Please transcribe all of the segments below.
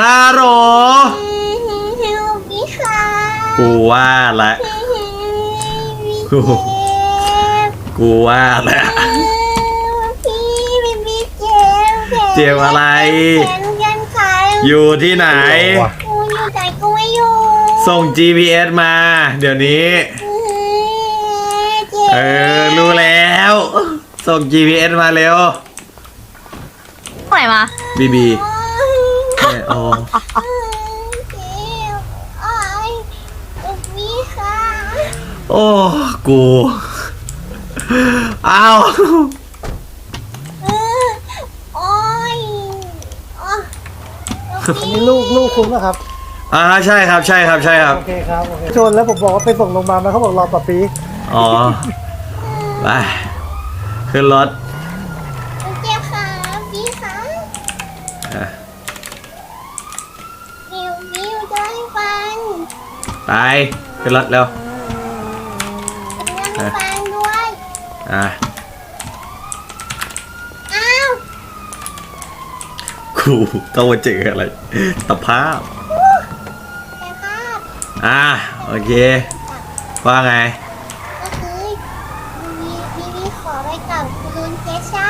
ฮัลโหลพี่ค่ะกูว่าละพี่กูว่าละพี่พี่พี่เจ็บเจ็บอะไรแขนยันขาอยู่ที่ไหน กูอยู่ไหนกูไม่อยู่ ส่ง GPS มา เดี๋ยวนี้เจ็บเออ รู้แล้ว ส่ง GPS มาเร็วปล่อยมาบีบีเนี่ย โอ้เจ็บโอ้ยพี่ค่ะโอ้กูเอาเออโอ้ยโอ้ยอันนี้ลูกลูกคุณนะครับ อ่าใช่ครับใช่ครับใช่ครับ โอเคครับโอเคชนแล้วผมบอกว่าไปส่งโรงพยาบาลมาเขาบอกรอปะปี อ๋อ ไป ขึ้นรถ เจ็บค่ะพี่ค่ะ อะ มิวมิวจะให้ฟัง ไปขึ้นรถเร็วจะให้ฟังด้วย อะอ้าวกูต้องมาเจออะไรตะภาพ แต่ภาพอะโอเค ว่าไง ก็คือมีมีมีขอไปกับคุณลุนเคชา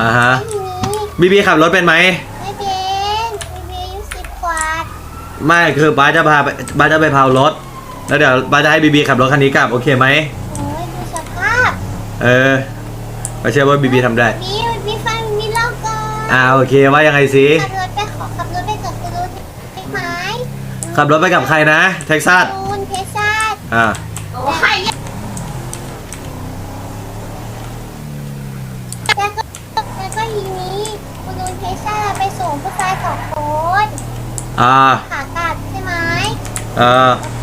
อ่าฮะ ทีนี้ บีบีขับรถเป็นไหม ไม่เป็นมีมีอายุสิบกว่า ไม่คือบ้าสจะพาไปบ้าสจะไปเผารถ แล้วเดี๋ยวบ้าสจะให้บีบีขับรถคันนี้กลับโอเคไหมโอ้ยดูสภาพเออไม่เชื่อว่าบีบีทำได้มีมีฟังมีเล่าก่อนอ่าโอเคว่ายังไงสิขับรถไปขอขับรถไปกับคุณลุนได้ไหมขับรถไปกับใครนะเท็กซัสคุณลุนเคชาอ่าโอ้ยแล้วก็แล้วก็ทีนี้คุณลุนเคชาไปส่งผู้ชายสองคนอ่าขา ก